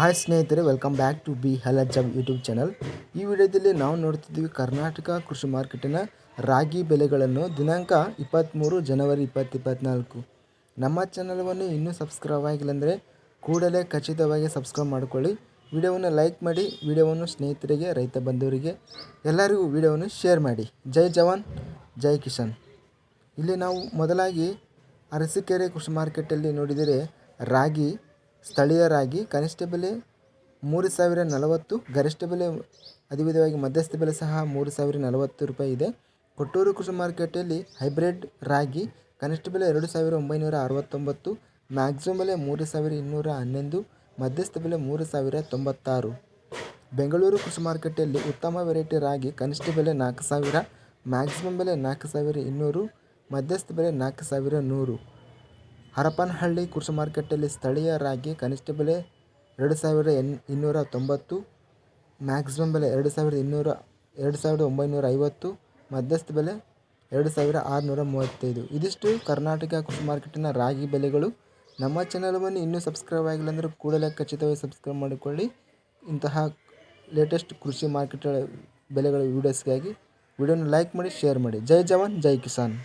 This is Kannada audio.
ಹಾಯ್ ಸ್ನೇಹಿತರೆ ವೆಲ್ಕಮ್ ಬ್ಯಾಕ್ ಟು ಬಿ ಹಲಜಮ್ ಯೂಟ್ಯೂಬ್ ಚಾನಲ್ ಈ ವಿಡಿಯೋದಲ್ಲಿ ನಾವು ನೋಡ್ತಿದ್ದೀವಿ ಕರ್ನಾಟಕ ಕೃಷಿ ಮಾರ್ಕೆಟಿನ ರಾಗಿ ಬೆಲೆಗಳನ್ನು ದಿನಾಂಕ ಇಪ್ಪತ್ತ್ಮೂರು ಜನವರಿ ಇಪ್ಪತ್ತು ಇಪ್ಪತ್ತ್ನಾಲ್ಕು ನಮ್ಮ ಚಾನಲ್ವನ್ನು ಇನ್ನೂ ಸಬ್ಸ್ಕ್ರೈಬ್ ಆಗಿಲ್ಲ ಅಂದರೆ ಕೂಡಲೇ ಖಚಿತವಾಗಿ ಸಬ್ಸ್ಕ್ರೈಬ್ ಮಾಡಿಕೊಳ್ಳಿ. ವಿಡಿಯೋವನ್ನು ಲೈಕ್ ಮಾಡಿ, ವಿಡಿಯೋವನ್ನು ಸ್ನೇಹಿತರಿಗೆ, ರೈತ ಬಂಧುವರಿಗೆ ಎಲ್ಲರಿಗೂ ವಿಡಿಯೋವನ್ನು ಶೇರ್ ಮಾಡಿ. ಜೈ ಜವಾನ್, ಜೈ ಕಿಶನ್ ಇಲ್ಲಿ ನಾವು ಮೊದಲಾಗಿ ಅರಸೀಕೆರೆ ಕೃಷಿ ಮಾರ್ಕೆಟಲ್ಲಿ ನೋಡಿದರೆ ರಾಗಿ ಸ್ಥಳೀಯ ರಾಗಿ ಕನಿಷ್ಠ ಬೆಲೆ ಮೂರು ಸಾವಿರ ನಲವತ್ತು ಗರಿಷ್ಠ ಬೆಲೆ ಅದೇ ವಿಧವಾಗಿ ಮಧ್ಯಸ್ಥ ಬೆಲೆ ಸಹ ಮೂರು ಸಾವಿರ ನಲವತ್ತು ರೂಪಾಯಿ ಇದೆ. ಕೊಟ್ಟೂರು ಕೃಷಿ ಮಾರುಕಟ್ಟೆಯಲ್ಲಿ ಹೈಬ್ರಿಡ್ ರಾಗಿ ಕನಿಷ್ಠ ಬೆಲೆ ಎರಡು ಸಾವಿರ ಒಂಬೈನೂರ ಅರವತ್ತೊಂಬತ್ತು, ಮ್ಯಾಕ್ಸಿಮಮ್ ಬೆಲೆ ಮೂರು ಸಾವಿರ ಇನ್ನೂರ ಹನ್ನೊಂದು, ಮಧ್ಯಸ್ಥ ಬೆಲೆ ಮೂರು ಸಾವಿರ ತೊಂಬತ್ತಾರು. ಬೆಂಗಳೂರು ಕೃಷಿ ಮಾರುಕಟ್ಟೆಯಲ್ಲಿ ಉತ್ತಮ ವೆರೈಟಿ ರಾಗಿ ಕನಿಷ್ಠ ಬೆಲೆ ನಾಲ್ಕು ಸಾವಿರ, ಮ್ಯಾಕ್ಸಿಮಮ್ ಬೆಲೆ ನಾಲ್ಕು ಸಾವಿರ ಇನ್ನೂರು, ಮಧ್ಯಸ್ಥ ಬೆಲೆ ನಾಲ್ಕು ಸಾವಿರ ನೂರು. ಹರಪನಹಳ್ಳಿ ಕೃಷಿ ಮಾರ್ಕೆಟಲ್ಲಿ ಸ್ಥಳೀಯ ರಾಗಿ ಕನಿಷ್ಠ ಬೆಲೆ ಎರಡು ಸಾವಿರದ ಎನ್, ಇನ್ನೂರ ತೊಂಬತ್ತು ಮ್ಯಾಕ್ಸಿಮಮ್ ಬೆಲೆ ಎರಡು ಸಾವಿರದ ಇನ್ನೂರ, ಎರಡು ಸಾವಿರದ ಒಂಬೈನೂರ ಐವತ್ತು, ಮಧ್ಯಸ್ಥ ಬೆಲೆ ಎರಡು ಸಾವಿರ ಆರುನೂರ ಮೂವತ್ತೈದು. ಇದಿಷ್ಟು ಕರ್ನಾಟಕ ಕೃಷಿ ಮಾರ್ಕೆಟಿನ ರಾಗಿ ಬೆಲೆಗಳು. ನಮ್ಮ ಚಾನಲ್ವನ್ನು ಇನ್ನೂ ಸಬ್ಸ್ಕ್ರೈಬ್ ಆಗಿಲ್ಲ ಅಂದರೆ ಕೂಡಲೇ ಖಚಿತವಾಗಿ ಸಬ್ಸ್ಕ್ರೈಬ್ ಮಾಡಿಕೊಳ್ಳಿ. ಇಂತಹ ಲೇಟೆಸ್ಟ್ ಕೃಷಿ ಮಾರ್ಕೆಟ್ ಬೆಲೆಗಳ ವೀಡಿಯೋಸ್ಗಾಗಿ ವಿಡಿಯೋನ ಲೈಕ್ ಮಾಡಿ ಶೇರ್ ಮಾಡಿ. ಜೈ ಜವಾನ್, ಜೈ ಕಿಸಾನ್.